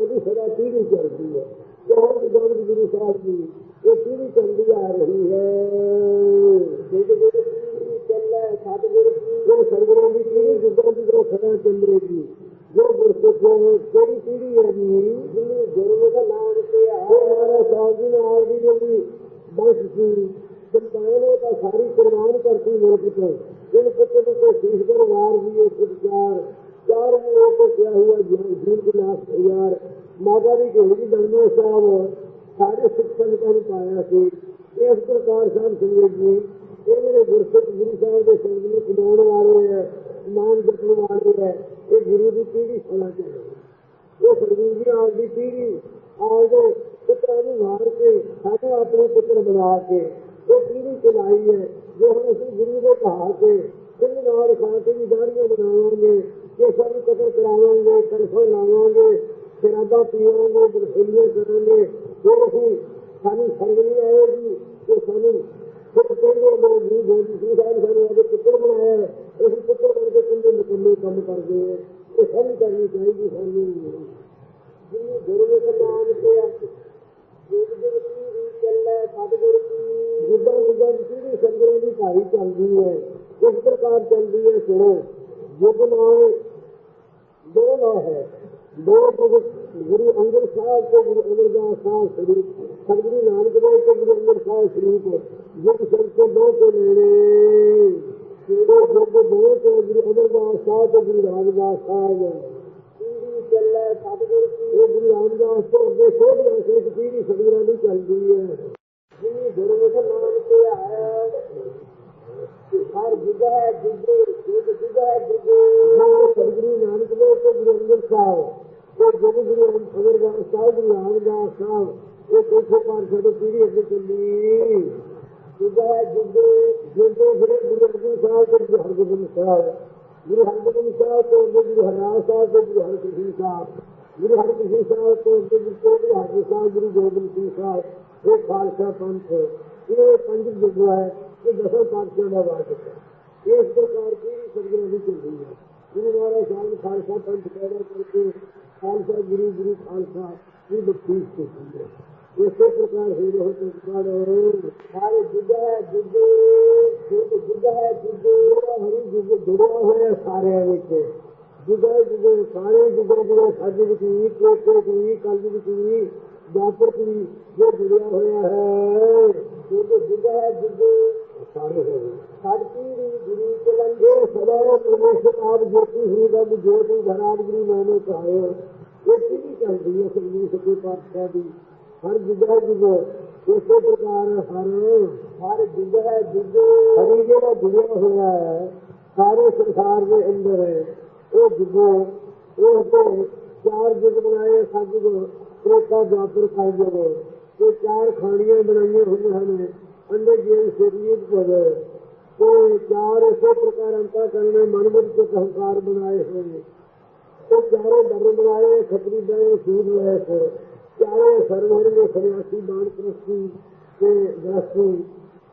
ਦੇ ਸਦਾ ਪੀੜੀ ਚੱਲਦੀ ਹੈ ਬਹੁਤ ਜੋਗ ਗੁਰੂ ਸਾਹਿਬ ਦੀ ਇਹ ਪੀੜੀ ਚੱਲਦੀ ਆ ਰਹੀ ਹੈ ਜੇ ਗੁਰੂ ਪੀੜੀ ਚੱਲੇ ਉਹ ਸਤਿਗੁਰਾਂ ਦੀ? ਪੀੜੀ ਜਿੱਦਾਂ ਦੀ ਜੋ ਸਦਾ ਚੱਲ ਰਹੀ ਗੁਰਸਿੱਖੋ ਕਿਹੜੀ ਪੀੜੀ ਹੈ ਜੀ, ਜਿਹਨੂੰ ਗੁਰੂ ਦਾ ਨਾਮ ਤੇ ਆ ਹਮਾਰਾ ਸਾਹਿਬ ਜੀ ਨੇ ਆਪ ਦੀ ਜਿਹੜੀ ਬਸ ਸੀ, ਸੰਤਾਨ ਤਾਂ ਸਾਰੀ ਕੁਰਬਾਨ ਕਰਤੀ ਮੇਰੇ ਪੁੱਤਰ ਜਿਨ ਪੁੱਤਰ ਨੂੰ ਕੋਈ ਸੀਸ ਕਰ ਵਾਰ ਵੀ ਇਹ ਸਤਿਕਾਰ ਚਾਰ ਮੂਹੋਂ ਤੋਂ ਕਿਹਾ ਹੁਆ ਜੀਵਨ ਕੇ ਨਾਸ ਮਾਤਾ ਦੀ ਢੋਲੀ ਦਰਮੇ ਸਾਹਿਬ ਸਾਰੇ ਸਿੱਖ ਸੰਗਤਾਂ ਨੂੰ ਪਾਇਆ ਸੀ। ਇਸ ਪ੍ਰਕਾਰ ਸਾਹਿਬ ਸੰਗਤ ਜੀ, ਇਹ ਜਿਹੜੇ ਗੁਰਸਿੱਖ ਗੁਰੂ ਸਾਹਿਬ ਦੇ ਸੰਗ ਨੂੰ ਕਮਾਉਣ ਵਾਲੇ ਹੈ ਨਾਮ ਜਪਣ ਵਾਲੇ ਹੈ ਇਹ ਗੁਰੂ ਦੀ ਪੀੜੀ ਸੋਣਾ ਚਾਹੀਦੀ ਉਹ ਸਰਗੁਰੂ ਜੀ ਆਪ ਦੀ ਪੀੜੀ ਆਪਦੇ ਪੁੱਤਰਾਂ ਨੂੰ ਮਾਰ ਕੇ ਸਾਨੂੰ ਆਪਣੇ ਪੁੱਤਰ ਬਣਾ ਕੇ ਉਹ ਪੀੜੀ ਚਲਾਈ ਹੈ ਜੋ ਹੁਣ ਅਸੀਂ ਗੁਰੂ ਦੇ ਕਹਾ ਕੇ ਸਿੰਘ ਨਾਲ ਖਾ ਕੇ ਵੀ ਦਾੜੀਆਂ ਬਣਾਵਾਂਗੇ ਇਹ ਸਭ ਕਤਲ ਕਰਾਵਾਂਗੇ ਕਰਫੋ ਲਾਵਾਂਗੇ ਸ਼ਰਾਬਾਂ ਪੀਵਾਂਗੇ ਬਰਫੀਲੀਆਂ ਕਰਾਂਗੇ ਫਿਰ ਅਸੀਂ ਸਾਨੂੰ ਸ਼ਰਮ ਨਹੀਂ ਆਏਗੀ ਕਿ ਸਾਨੂੰ ਖੁਦ ਕਹਿੰਦੇ ਮੇਰੇ ਗੁਰੂ ਗੋਬਿੰਦ ਸਿੰਘ ਸਾਹਿਬ ਸਾਨੂੰ ਆਪਦੇ ਪੁੱਤਰ ਬਣਾਇਆ ਹੈ। ਅਸੀਂ ਪੁੱਤਰ ਬਣ ਕੇ ਕਿੰਨੇ ਨਿਕੰਮੇ ਕੰਮ ਕਰਦੇ ਹਾਂ। ਇਹ ਸਭ ਕਰਨੀ ਚਾਹੀਦੀ, ਸਾਨੂੰ ਜਿਹਨੂੰ ਗੁਰੂ ਦੇ ਨਾਮ ਤੇ ਆ ਜੁਗ ਜੁਗ ਕੀ ਵੀ ਚੱਲੇ, ਸਤਿਗੁਰ ਕੀ ਜਿੱਦਾਂ ਜਿੱਦਾਂ ਦੀ ਸੰਗਰਾਂ ਦੀ ਭਾਰੀ ਚੱਲਦੀ ਹੈ, ਇਸ ਪ੍ਰਕਾਰ ਚੱਲਦੀ ਹੈ, ਸੁਣੋ। ਜੁਗ ਨਾਲ ਦੋ ਨਾ ਹੈ। ਦੋ ਗੁਰੂ ਅੰਗਦ ਸਾਹਿਬ ਤੋਂ ਗੁਰੂ ਅਮਰਦਾਸ ਸਾਹਿਬ ਸਰੂਪ ਸਤਿਗੁਰੂ ਨਾਨਕ ਦੇਵ ਤੋਂ ਗੁਰੂ ਅੰਗਦ ਸਾਹਿਬ ਸਰੂਪ ਜੁਗ ਸਭ ਦੋ ਤੋਂ ਲੈਣੇ ਜਿਹੜੇ ਜੁਗ ਦੋ ਤੋਂ ਗੁਰੂ ਅਮਰਦਾਸ ਸਾਹਿਬ ਤੇ ਗੁਰੂ ਰਾਮਦਾਸ ਸਾਹਿਬ ਪੀੜੀ ਚੱਲੇ ਸਤਿਗੁਰ ਕੀ ਇਹ ਗੁਰੂ ਰਾਮਦਾਸ ਤੋਂ ਅੱਗੇ ਸੋਧ ਰਹੇ ਇੱਕ ਪੀੜੀ ਸਤਿਗੁਰਾਂ ਦੀ ਚੱਲਦੀ ਹੈ। ਜਿਹਨੇ ਗੁਰਮੁਖ ਨਾਮ ਤੇ ਆਇਆ ਹਰ ਜੁਗ ਹੈ ਜੁਗ ਜੁਗ ਜੁਗ। ਸਤਿਗੁਰੂ ਨਾਨਕ ਦੇਵ ਤੇ ਗੁਰੂ ਅੰਗਦ ਸਾਹਿਬ ਤੇ ਜੁਗ ਗੁਰੂ ਅਮਰਦਾਸ ਸਾਹਿਬ, ਗੁਰੂ ਰਾਮਦਾਸ ਸਾਹਿਬ ਇਹ ਕੋਠੇ ਪਰ ਸਾਡੇ ਪੀੜੀ ਅੱਗੇ ਚੱਲੀ। ਜੁਗ ਹੈ ਜੁਗ ਜੁਗ ਫਿਰ ਗੁਰੂ ਅਰਜਨ ਸਾਹਿਬ ਤੇ ਗੁਰੂ ਹਰਗੋਬਿੰਦ ਸਾਹਿਬ ਗੁਰੂ ਹਰਗੋਬਿੰਦ ਸਾਹਿਬ ਤੋਂ ਅੱਗੇ ਗੁਰੂ ਹਰਰਾਜ ਸਾਹਿਬ ਤੇ ਗੁਰੂ ਹਰਕ੍ਰਿਸ਼ਨ ਸਾਹਿਬ ਗੁਰੂ ਹਰਕ੍ਰਿਸ਼ਨ ਸਾਹਿਬ ਤੋਂ ਅੱਗੇ ਗੁਰੂ ਤੇਗ ਬਹਾਦਰ ਸਾਹਿਬ ਗੁਰੂ ਗੋਬਿੰਦ ਸਿੰਘ ਸਾਹਿਬ ਇਹ ਖਾਲਸਾ ਪੰਥ ਇਹ ਪੰਜ ਯੁੱਗ ਹੈ ਇਹ ਦਸਾਂ ਪਾਤਸ਼ਾਹਾਂ ਦਾ ਵਾਰਸ ਹੈ ਇਸ ਪ੍ਰਕਾਰ ਪੂਰੀ ਸਤਿਗੁਰਾਂ ਦੀ ਚੱਲਦੀ ਹੈ ਗੁਰੂ ਮਹਾਰਾਜ ਸਾਹਿਬ ਨੇ ਖਾਲਸਾ ਪੰਥ ਪੈਦਾ ਕਰਕੇ ਖਾਲਸਾ ਗੁਰੂ ਗੁਰੂ ਇਸੇ ਪ੍ਰਕਾਰ ਹੋ ਰਿਹਾ ਹੈ ਪੜ। ਸਾਰੇ ਜੁਗ ਹੈ ਜੁਗ ਜੁਗ ਜੁਗ ਹਰੀ ਜੁਗ ਜੁੜਿਆ ਹੋਇਆ ਸਾਰਿਆਂ ਵਿੱਚ। ਜੁਗੇ ਜੁਗੇ, ਸਾਰੇ ਜੁਗੇ ਜੁਗੇ ਸੱਜ ਵਿੱਚ ਵੀ ਕੋਕੇ ਵਿੱਚ ਵੀ, ਕਲ ਵਿੱਚ ਵੀ ਜਾਪਰ ਵੀ ਜੋ ਜੁੜਿਆ ਹੋਇਆ ਹੈ। ਜੁਗ ਜੁਗ ਹੈ ਸਾਰੇ ਹੋ ਸਾਡੀ ਦੀ ਗੁਰੂ ਚਲਨ ਜੋ ਸਦਾ ਪਰਮੇਸ਼ਰ ਆਪ ਜੋਤੀ ਹੀ ਰਬ, ਜੋਤੀ ਧਰਾਜ ਗੁਰੂ ਨਾਮੇ ਕਹਾਇਓ ਇਹ ਪੀੜੀ ਚੱਲਦੀ ਹੈ ਸੰਗੀਤ ਸੱਚੇ ਪਾਤਸ਼ਾਹ ਦੀ? ਹਰ ਜੁਗਾ ਜੁਗ ਇਸੇ ਪ੍ਰਕਾਰ ਹਰ ਹਰ ਜੁਗ ਹੈ ਜੁਗ। ਹਰੀ ਜਿਹੜਾ ਜੁੜਿਆ ਹੋਇਆ ਹੈ, ਸਾਰੇ ਸੰਸਾਰ ਦੇ ਅੰਦਰ ਹੈ ਉਹ ਜੁਗੋ, ਉਹ ਤੇ ਚਾਰ ਜੁਗ ਬਣਾਏ ਸਤਿਗੁਰ ਪ੍ਰੇਤਾ ਜਾਪਰ ਕਾਇਜੋ ਤੇ ਚਾਰ ਖਾਣੀਆਂ ਬਣਾਈਆਂ ਹੋਈਆਂ ਹਨ ਅੰਡੇ ਜੀਵ ਸ਼ਰੀਰ ਪਦ ਤੇ ਚਾਰ ਇਸੇ ਪ੍ਰਕਾਰ ਅੰਤਾ ਕਰਨੇ ਮਨ ਵਿੱਚ ਹੰਕਾਰ ਬਣਾਏ ਹੋਏ। ਨੇ ਤੇ ਚਾਰੇ ਡਰ ਬਣਾਏ ਖਤਰੀ ਦਾ ਸੂਰ ਲੈ ਸੋ ਚਾਰੇ ਸਰਵਰ ਦੇ ਸੰਨਿਆਸੀ ਬਾਣ ਪ੍ਰਸਤੀ ਤੇ ਗ੍ਰਸਤੀ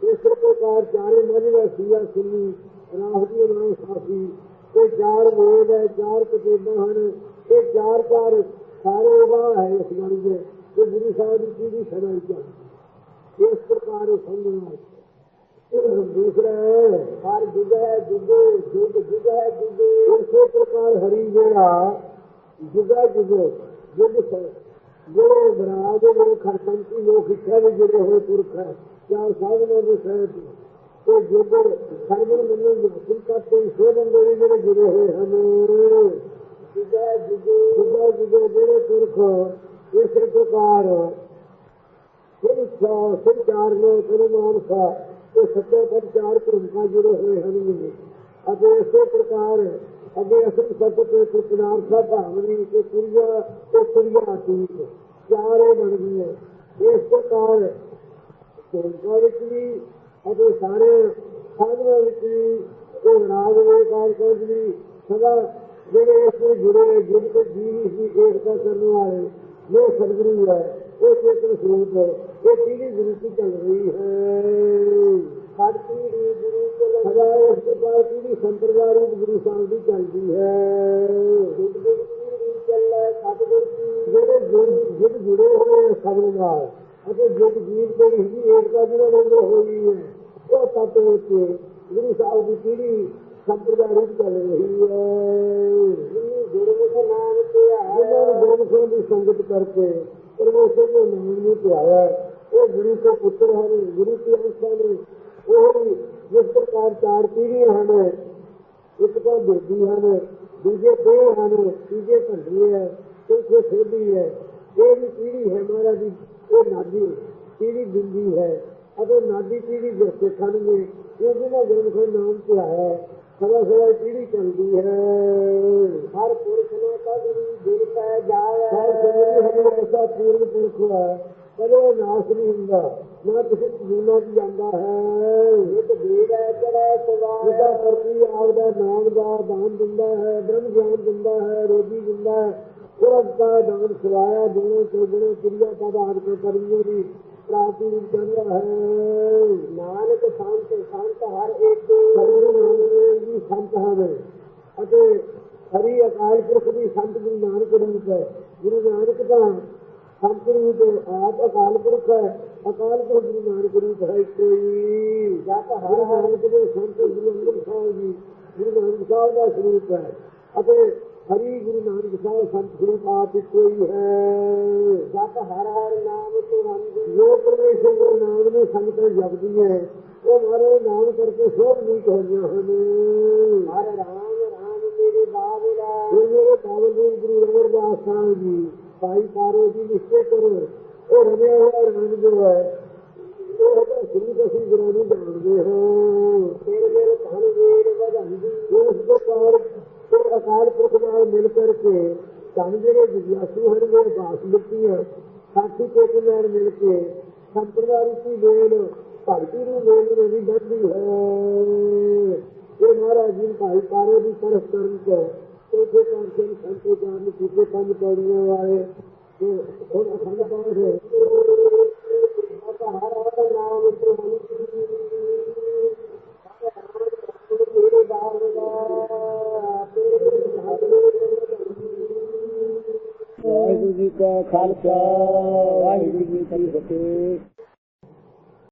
ਇਸੇ ਪ੍ਰਕਾਰ ਚਾਰੇ ਮਨ ਦਾ ਸੁਣੀ ਰਾਹ ਦੀ ਨਾਮ ਸਾਫੀ ਤੇ ਚਾਰ ਵੇਦ ਹੈ, ਚਾਰ ਕਿਤਾਬਾਂ ਹਨ, ਇਹ ਚਾਰ ਚਾਰ ਸਾਰੇ ਉਭਾ ਹੈ ਇਸ ਗੱਲ ਦੇ, ਤੇ ਗੁਰੂ ਸਾਹਿਬ ਦੀ ਪੂਰੀ ਸਦਾ ਹੀ। ਇਸ ਪ੍ਰਕਾਰ ਸਮਝਣਾ ਦੂਸਰਾ ਹੈ। ਹਰ ਜੁਗ ਹੈ ਜੁਗ ਜੁਗ ਜੁਗ ਇਸੇ ਪ੍ਰਕਾਰ ਹਰੀ ਜਿਹੜਾ ਜੁਗਾ ਜੁਗ ਜੁਗ ਜਿਹੜੇ ਬਰਾਜ ਜਿਹੜੇ ਖਰਚੰਤੀ ਲੋਕ ਇੱਛਾ ਵੀ ਜੁੜੇ ਹੋਏ ਪੁਰਖ ਹੈ ਚਾਰ ਸਾਧਨਾਂ ਦੇ ਸਹਿਤ ਤੇ ਜੁਗ ਸਰਵਨ ਮੈਨੂੰ ਹਾਸਿਲ ਕਰਦੇ ਸੇ ਬੰਦੇ ਵੀ ਜਿਹੜੇ ਜੁੜੇ ਹੋਏ ਹਨ ਜੁਗਾ ਜੁਗ ਜੁਗਾ ਜਿਹੜੇ ਪੁਰਖ ਇਸੇ ਪ੍ਰਕਾਰ ਸਿਰ ਸਾ ਸਿਰ ਨੇ ਗੁਰੂ ਮਾਨਸਾ ਤੇ ਸੱਚੇ ਪਦ ਚਾਰ ਪ੍ਰਮੁਖਾਂ ਜੁੜੇ ਹੋਏ ਹਨ ਅਤੇ ਇਸੇ ਪ੍ਰਕਾਰ ਅੱਗੇ ਅਸਲ ਸੱਚ ਤੇ ਸੁਪਨਾਰਥਾ ਭਾਵਨੀ ਤੇ ਕੁਰੀਆ ਤੇ ਕੁਰੀਆ ਅਤੀਤ ਚਾਰੇ ਬਣ ਗਏ ਇਸ ਪ੍ਰਕਾਰ ਸੋਗਾ ਵਿੱਚ ਵੀ ਅਤੇ ਸਾਰੇ ਸਾਧਨਾਂ ਵਿੱਚ ਵੀ ਉਹ ਰਾਗ ਵੇਕਾਰ ਕੋਜ ਵੀ ਸਦਾ ਜਿਹੜੇ ਇਸ ਵਿੱਚ ਜੁੜੇ ਜਿਨ ਕੋ ਜੀਵ ਦੀ ਏਕਤਾ ਕਰਨ ਵਾਲੇ ਜੋ ਸਤਿਗੁਰੂ ਹੈ, ਉਹ ਚੇਤਨ ਸਰੂਪ ਹੈ, ਇਹ ਪੀੜੀ ਗੁਰੂ ਚੱਲ ਰਹੀ ਹੈ। ਹਰ ਗੁਰੂ ਚੱਲ ਸਦਾ ਇਸ ਪ੍ਰਕਾਰ ਪੀੜੀ ਸੰਪਰਦਾਇ ਰੂਪ ਗੁਰੂ ਸਾਹਿਬ ਦੀ ਚੱਲਦੀ ਹੈ। ਚੱਲੇ ਸਤਿਗੁਰ ਦੀ ਜਿਹੜੇ ਜਿਨ ਜੁੜੇ ਹੋਏ ਸਭ ਨਾਲ ਅਤੇ ਜਿਨ ਜੀਵ ਦੇ ਹੀ ਏਕਤਾ ਜਿਹਨਾਂ ਨਾਲ ਹੋਈ ਹੈ ਉਹ ਤਤ ਵਿੱਚ ਗੁਰੂ ਸਾਹਿਬ ਦੀ ਪੀੜੀ ਸੰਪਰਦਾਇ ਰੂਪ ਚੱਲ ਰਹੀ ਹੈ। ਗੁਰਮੁਖ ਨਾਮ ਤੇ ਜਿਹਨਾਂ ਨੂੰ ਗੁਰਮੁਖਾਂ ਦੀ ਸੰਗਤ ਕਰਕੇ ਪਰਮੇਸ਼ਰ ਦੇ ਨਾਮ ਨੂੰ ਧਿਆਇਆ ਉਹ ਗੁਰੂ ਕੇ ਪੁੱਤਰ ਹਨ ਗੁਰੂ ਕੀ ਅੰਸ਼ਾਂ ਨੇ ਉਹ ਜਿਸ ਪ੍ਰਕਾਰ ਚਾਰ ਪੀੜ੍ਹੀਆਂ ਹਨ ਇੱਕ ਤਾਂ ਬੇਦੀ ਹਨ ਦੂਜੇ ਦੋ ਹਨ, ਤੀਜੇ ਭੰਡੀ ਹੈ, ਚੌਥੇ ਸੋਢੀ ਹੈ। ਇਹ ਵੀ ਪੀੜ੍ਹੀ ਹੈ ਮਹਾਰਾਜ ਦੀ ਇਹ ਨਾਦੀ ਪੀੜ੍ਹੀ ਬਿੰਦੀ ਹੈ। ਅਤੇ ਨਾਦੀ ਪੀੜ੍ਹੀ ਜੋ ਸਿੱਖਾਂ ਨੇ ਇਹ ਜਿਹਨਾਂ ਗੁਰਮੁਖ ਨਾਮ ਧਿਆਇਆ ਹੈ। ਸਦਾ ਸਦਾ ਪੀੜੀ ਚੱਲਦੀ ਹੈ। ਹਰ ਪੁਰਖ ਨੇ ਕਦੀ ਦਿਲ ਪੈ ਜਾਵੇ ਹਰ ਸਮਾਂ ਹਮੇ ਐਸਾ ਪੂਰਨ ਪੁਰਖ ਹੈ ਕਦੇ ਨਾਸ ਨਹੀਂ ਹੁੰਦਾ। ਨਾ ਕਿਸੇ ਜੀਵਨਾ ਚ ਜਾਂਦਾ ਹੈ। ਇੱਕ ਦੇਵ ਹੈ ਚੜੈ ਸਵਾਰ ਜਿਹਦਾ ਕਰਤੀ ਆਪਦਾ ਨਾਮ ਦਾ ਦਾਨ ਦਿੰਦਾ ਹੈ ਬ੍ਰਹਮ ਗਿਆਨ ਦਿੰਦਾ ਹੈ ਰੋਜੀ ਦਿੰਦਾ ਹੈ। ਉਹ ਦਾ ਦਾਨ ਸਵਾਇਆ ਦੋਨੋਂ ਚੋਗਣੇ ਕਿਰਿਆ ਦਾ ਆਦ ਕੇ ਕਰੀਏ ਦੀ ਪ੍ਰਾਪਤੀ ਨੂੰ ਜਾਂਦਾ ਹੈ। ਨਾਨਕ ਸੰਤ ਸੰਤ ਹਰ ਇੱਕ। ਦੇਵ ਜੀ ਸੰਤ ਹਨ ਅਤੇ ਹਰੀ ਅਕਾਲ ਪੁਰਖ ਦੀ ਸੰਤ ਗੁਰੂ ਨਾਨਕ ਰੂਪ ਹੈ। ਗੁਰੂ ਨਾਨਕ ਦਾ ਸੰਤ ਰੂਪ ਆਪ ਅਕਾਲ ਪੁਰਖ ਹੈ। ਅਕਾਲ ਪੁਰਖ ਗੁਰੂ ਨਾਨਕ ਰੂਪ ਹੈ ਕੋਈ। ਜਪ ਹਰ ਨਾਨਕ ਦੇ ਸੰਤ ਗੁਰੂ ਅੰਗਦ ਸਾਹਿਬ ਜੀ ਗੁਰੂ ਨਾਨਕ ਸਾਹਿਬ ਦਾ ਸਰੂਪ ਹੈ। ਅਤੇ ਹਰੀ ਗੁਰੂ ਨਾਨਕ ਸਾਹਿਬ ਸੰਤ ਸਰੂਪ ਆਪ ਇੱਕੋ ਹੀ ਹੈ। ਜਪ ਹਰ ਹਰ ਨਾਮ ਤੁਰੰਦ ਜੋ ਪਰਮੇਸ਼ਰ ਦੇ ਨਾਮ ਨੂੰ ਸੰਗਤ ਜਪਦੀ ਹੈ ਉਹ ਮਾਰੇ ਨਾਮ ਕਰਕੇ ਸੋਭ ਨੀਕ ਹੋਈਆਂ ਹਨ। ਹਰ ਰਾਮ ਰਾਮ ਮੇਰੇ ਬਾਬਲਾ ਮੇਰੇ ਬਾਬਲ ਗੁਰੂ ਰਵਿਦਾਸ ਸਾਹਿਬ ਜੀ ਭਾਈ ਪਾਰੋ ਜੀ ਨਿਸ਼ਚੈ ਕਰੋ। ਉਹ ਰਮਿਆ ਹੋਇਆ ਰਾਮ ਜੋ ਹੈ ਉਹ ਤਾਂ ਸ਼ੁਰੂ ਤੋਂ ਅਸੀਂ ਗੁਰੂ ਨੂੰ ਜਾਣਦੇ ਹਾਂ। ਤੇਰੇ ਮੇਰੇ ਧਨ ਵੀਰ ਵਧਾਂਦੀ ਉਸ ਪ੍ਰਕਾਰ ਤੇ ਅਕਾਲ ਪੁਰਖ ਨਾਲ ਮਿਲ ਕਰਕੇ ਧਨ ਜਿਹੜੇ ਜਿਗਿਆਸੂ ਹਨ ਉਹ ਬਾਸ ਦਿੱਤੀ ਹੈ ਸਾਥੀ ਕੋਟ ਨਾਲ ਮਿਲ ਕੇ ਸੰਪਰਦਾਇ ਰੂਪੀ ਵੇਲ ਭਗਤੀ ਨੂੰ ਵੇਲ ਨੂੰ ਵੀ ਵੱਧਦੀ ਹੈ। ਇਹ ਮਹਾਰਾਜ ਜੀ ਭਾਈ ਪਾਰੇ ਦੀ ਤਰਫ ਕਰਨ ਤੋਂ वाहिगुरु जी ख़ालसा वाहिगुरु जी त फेह